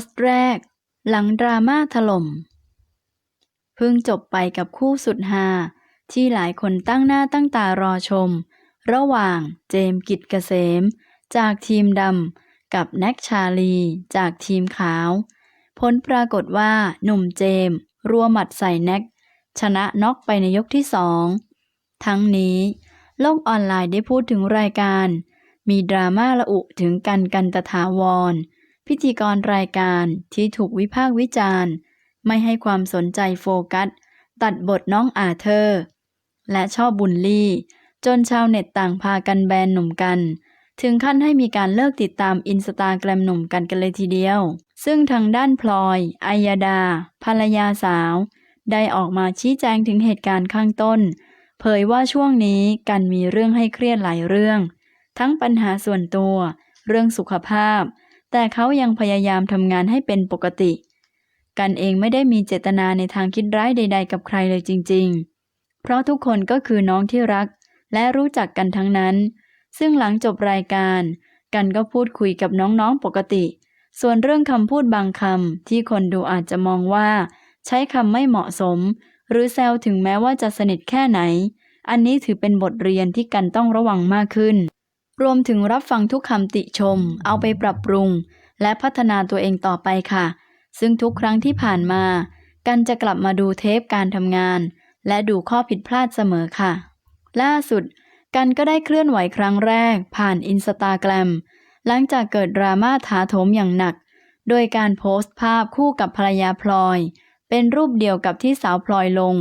สต์แรก หลังดราม่าถล่ม เพิ่งจบไปกับคู่สุดฮาที่หลายคนตั้งหน้าตั้งตารอชม ระหว่างเจมกิจเกษม จากทีมดำกับแน็กชาลี จากทีมขาว ผลปรากฏว่าหนุ่มเจมรัวหมัดใส่แน็ก ชนะน็อกไปในยกที่สองทั้งนี้ โลกออนไลน์ได้พูดถึงรายการ มีดราม่าระอุถึงกันกันตถาวร พิธีกรรายการที่ถูกวิพากษ์วิจารณ์ ไม่ให้ความสนใจโฟกัส ตัดบทน้องอาเธอร์ และชอบบุลลี่ จนชาวเน็ตต่างพากันแบนหนุ่มกัน ถึงขั้นให้มีการเลิกติดตามอินสตาแกรมหนุ่มกันกันเลยทีเดียว ซึ่งทางด้านพลอยอายดา ภรรยาสาว ได้ออกมาชี้แจงถึงเหตุการณ์ข้างต้น เผยว่าช่วงนี้กันมีเรื่องให้เครียดหลายเรื่อง ทั้งปัญหาส่วนตัว เรื่องสุขภาพ แต่เขายังพยายามทำงานให้เป็นปกติ กันเองไม่ได้มีเจตนาในทางคิดร้ายใด ๆ กับใครเลยจริง ๆ เพราะทุกคนก็คือน้องที่รัก และรู้จักกันทั้งนั้น ซึ่งหลังจบรายการ กันก็พูดคุยกับน้องๆปกติ ส่วนเรื่องคำพูดบางคำที่คนดูอาจจะมองว่า ใช้คำไม่เหมาะสม หรือแซวถึงแม้ว่าจะสนิทแค่ไหน อันนี้ถือเป็นบทเรียนที่กันต้องระวังมากขึ้น รวมถึงรับฟังทุกคำติชม เอาไปปรับปรุง และพัฒนาตัวเองต่อไปค่ะ ซึ่งทุกครั้งที่ผ่านมา กันจะกลับมาดูเทปการทำงาน และดูข้อผิดพลาดเสมอค่ะ ล่าสุด กันก็ได้เคลื่อนไหวครั้งแรก ผ่านอินสตาแกรมหลังจากเกิดดราม่าถาโถมอย่างหนัก โดยการโพสต์ภาพคู่กับภรรยาพลอย เป็นรูปเดียวกับที่สาวพลอยลง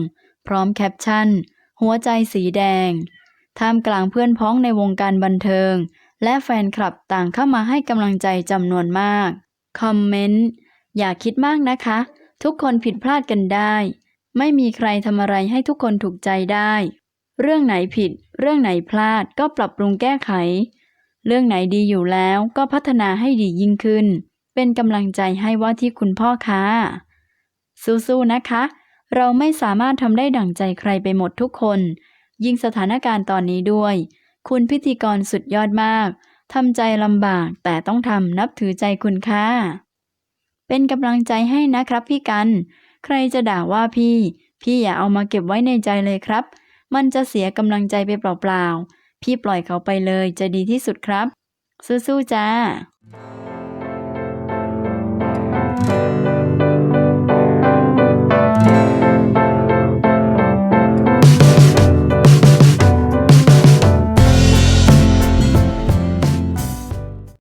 พร้อมแคปชั่น หัวใจสีแดง ท่ามกลางเพื่อนพ้องในวงการบันเทิง และแฟนคลับต่างเข้ามาให้กำลังใจจำนวนมาก คอมเมนต์ อย่าคิดมากนะคะ ทุกคนผิดพลาดกันได้ ไม่มีใครทำอะไรให้ทุกคนถูกใจได้ เรื่องไหนผิด เรื่องไหนพลาดก็ปรับปรุงแก้ไข เรื่องไหนดีอยู่แล้วก็พัฒนาให้ดียิ่งขึ้น เป็นกำลังใจให้ว่าที่คุณพ่อค่ะสู้ๆนะคะ เราไม่สามารถทำได้ดั่งใจใครไปหมดทุกคน ยิ่งสถานการณ์ตอนนี้ด้วย คุณพิธีกรสุดยอดมากทำใจลำบากแต่ต้องทำนับถือใจคุณค่ะ เป็นกำลังใจให้นะครับพี่กัน ใครจะด่าว่าพี่ พี่อย่าเอามาเก็บไว้ในใจเลยครับ มันจะเสียกำลังใจไปเปล่าๆ พี่ปล่อยเขาไปเลยจะดีที่สุดครับ สู้ๆจ้า